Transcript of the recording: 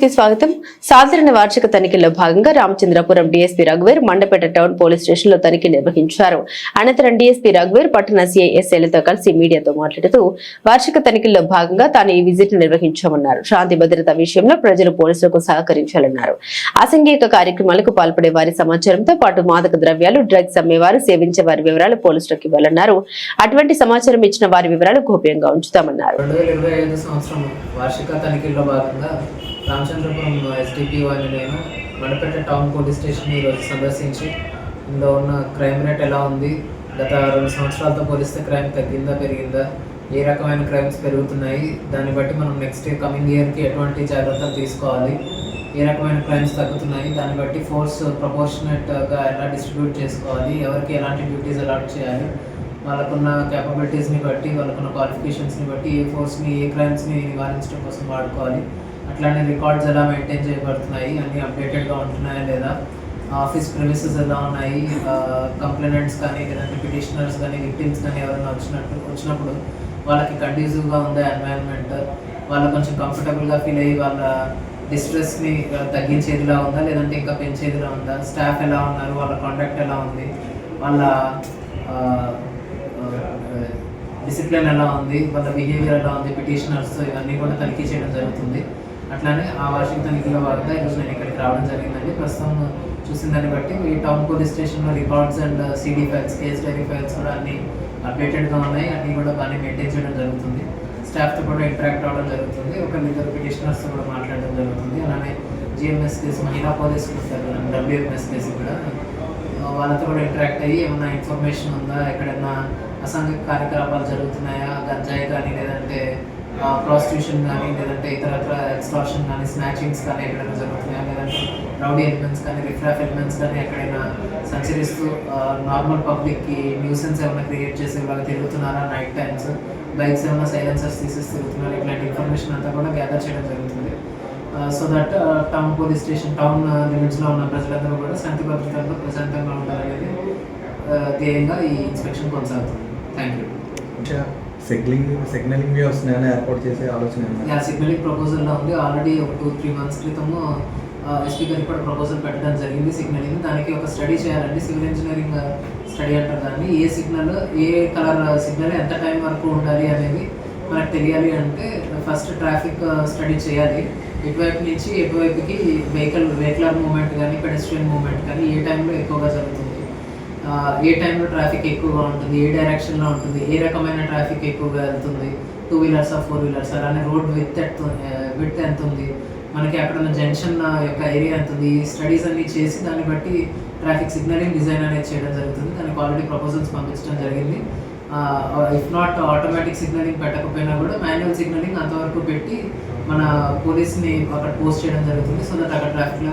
కి స్వాగతం. సాధారణ వార్షిక తనిఖీల్లో భాగంగా రామచంద్రపురం డీఎస్పీ రఘువీర్ మండపేట టౌన్ పోలీస్ స్టేషన్లో తనిఖీ నిర్వహించారు. అనంతరం డీఎస్పీ రఘువీర్ పట్టణ సిఐఎస్ఐలతో కలిసి మీడియాతో మాట్లాడుతూ వార్షిక తనిఖీల్లో భాగంగా తాను ఈ విజిట్ నిర్వహించామన్నారు. శాంతి భద్రత విషయంలో ప్రజలు పోలీసులకు సహకరించాలన్నారు. అసంఘిక కార్యక్రమాలకు పాల్పడే వారి సమాచారంతో పాటు మాదక ద్రవ్యాలు డ్రగ్స్ అమ్మేవారు సేవించే వారి వివరాలు పోలీసులకు ఇవ్వాలన్నారు. అటువంటి సమాచారం ఇచ్చిన వారి వివరాలు గోప్యంగా ఉంచుతామన్నారు. రామచంద్రపురం ఎస్డిపి వారిని నేను మడపేట టౌన్ పోలీస్ స్టేషన్ ఈరోజు సందర్శించి ఇందులో ఉన్న క్రైమ్ రేట్ ఎలా ఉంది? గత రెండు సంవత్సరాలతో పోలిస్తే క్రైమ్ తగ్గిందా పెరిగిందా? ఏ రకమైన క్రైమ్స్ పెరుగుతున్నాయి? దాన్ని బట్టి మనం నెక్స్ట్ కమింగ్ ఇయర్కి ఎటువంటి జాగ్రత్తలు తీసుకోవాలి? ఏ రకమైన క్రైమ్స్ తగ్గుతున్నాయి? దాన్ని బట్టి ఫోర్స్ ప్రపోర్షనేట్గా ఎలా డిస్ట్రిబ్యూట్ చేసుకోవాలి? ఎవరికి ఎలాంటి డ్యూటీస్ అలాట్ చేయాలి? వాళ్ళకున్న క్యాపబిలిటీస్ని బట్టి వాళ్ళకున్న క్వాలిఫికేషన్స్ని బట్టి ఏ ఫోర్స్ని ఏ క్రైమ్స్ని నివారించడం కోసం వాడుకోవాలి? అట్లానే రికార్డ్స్ ఎలా మెయింటైన్ చేయబడుతున్నాయి అన్నీ అప్డేటెడ్గా ఉంటున్నాయా లేదా? ఆఫీస్ ప్రిమిసెస్ ఎలా ఉన్నాయి? కంప్లైనెంట్స్ కానీ లేదంటే పిటిషనర్స్ కానీ విక్టిమ్స్ కానీ ఎవరైనా వచ్చినట్టు వచ్చినప్పుడు వాళ్ళకి కండ్యూసివ్గా ఉందా ఎన్వైరన్మెంట్ వాళ్ళు కొంచెం కంఫర్టబుల్గా ఫీల్ అయ్యి వాళ్ళ డిస్ట్రెస్ని తగ్గించేదిలా ఉందా? లేదంటే ఇంకా పెంచేదిలా ఉందా? స్టాఫ్ ఎలా ఉన్నారు? వాళ్ళ కాంటాక్ట్ ఎలా ఉంది? వాళ్ళ డిసిప్లిన్ ఎలా ఉంది? వాళ్ళ బిహేవియర్ ఎలా ఉంది? పిటిషనర్స్ ఇవన్నీ కూడా తనిఖీ చేయడం జరుగుతుంది. అట్లానే ఆ వాషింగ్టన్ తనిఖీలో భాగంగా ఈరోజు నేను ఇక్కడికి రావడం జరిగిందండి. ప్రస్తుతం చూసిన దాన్ని బట్టి ఈ టౌన్ పోలీస్ స్టేషన్లో records and CD files case diary files కూడా అన్ని అప్డేటెడ్గా ఉన్నాయి. అన్నీ కూడా బాగానే మెయింటైన్ చేయడం జరుగుతుంది. స్టాఫ్తో కూడా ఇంటరాక్ట్ అవ్వడం జరుగుతుంది. ఒక ఇద్దరు పిటిషనర్స్తో కూడా మాట్లాడడం జరుగుతుంది. అలానే జిఎంఎస్ కేసు మహిళా పోలీస్ ఉంటారు డబ్ల్యూఎంఎస్ కేసు కూడా వాళ్ళతో కూడా ఇంటరాక్ట్ అయ్యి ఏమన్నా ఇన్ఫర్మేషన్ ఉందా? ఎక్కడైనా అసాంఘిక కార్యకలాపాలు జరుగుతున్నాయా? గంజాయి కానీ లేదంటే ప్రాస్టిట్యూషన్ కానీ లేదంటే ఇతరత్ర ఎక్స్ట్రాషన్ కానీ స్నాచింగ్స్ కానీ ఎక్కడైనా జరుగుతున్నాయా? లేదంటే రౌడీ ఎలిమెంట్స్ కానీ రిఫ్రాఫ్ ఎలిమెంట్స్ కానీ ఎక్కడైనా సంచరిస్తూ నార్మల్ పబ్లిక్కి న్యూసెన్స్ ఏమైనా క్రియేట్ చేసే వాళ్ళు తిరుగుతున్నారా? నైట్ టైమ్స్ బైక్స్ ఏమైనా సైలెన్సర్స్ తీసేసి తిరుగుతున్నారు? ఇట్లాంటి ఇన్ఫర్మేషన్ అంతా కూడా గ్యాదర్ చేయడం జరుగుతుంది. So that town police station town లిమిట్స్లో ఉన్న ప్రజలందరూ కూడా శాంతి భద్రతలతో ప్రశాంతంగా ఉండాలనేది ధ్యేయంగా ఈ ఇన్స్పెక్షన్ కొనసాగుతుంది. థ్యాంక్ యూ సిగ్నలింగ్ సిగ్నలింగ్ వస్తున్నాయని ఏర్పాటు చేసే ఆలోచన యా సిగ్నలింగ్ ప్రపోజల్లో ఉంది. ఆల్రెడీ ఒక టూ త్రీ మంత్స్ క్రితము ఎస్పీ గారికి కూడా ప్రపోజల్ పెట్టడం జరిగింది సిగ్నలింగ్. దానికి ఒక స్టడీ చేయాలండి. సివిల్ ఇంజనీరింగ్ స్టడీ అంటారు దాన్ని. ఏ సిగ్నల్ ఏ కలర్ సిగ్నల్ ఎంత టైం వరకు ఉండాలి అనేది మనకు తెలియాలి అంటే ఫస్ట్ ట్రాఫిక్ స్టడీ చేయాలి. ఇటువైపు నుంచి ఎటువైపుకి వెహికల్ వెహికలర్ మూమెంట్ కానీ పెడస్ట్రియన్ మూమెంట్ కానీ ఏ టైంలో ఎక్కువగా జరుగుతుంది? ఏ టైంలో ట్రాఫిక్ ఎక్కువగా ఉంటుంది ఏ డైరెక్షన్లో ఉంటుంది ఏ రకమైన ట్రాఫిక్ ఎక్కువగా వెళ్తుంది టూ వీలర్స్ ఫోర్ వీలర్స్ అలానే రోడ్ విత్ విత్ ఎంత ఉంది మనకి అక్కడ ఉన్న జంక్షన్ యొక్క ఏరియా ఎంత ఉంది ఈ స్టడీస్ అన్ని చేసి దాన్ని బట్టి ట్రాఫిక్ సిగ్నలింగ్ డిజైన్ అనేది చేయడం జరుగుతుంది. దానికి ఆల్రెడీ ప్రపోజల్స్ పంపించడం జరిగింది. ఇఫ్ నాట్ ఆటోమేటిక్ సిగ్నలింగ్ పెట్టకపోయినా కూడా మాన్యువల్ సిగ్నలింగ్ అంతవరకు పెట్టి మన పోలీస్ని అక్కడ పోస్ట్ చేయడం జరుగుతుంది. సో దట్ అక్కడ ట్రాఫిక్లో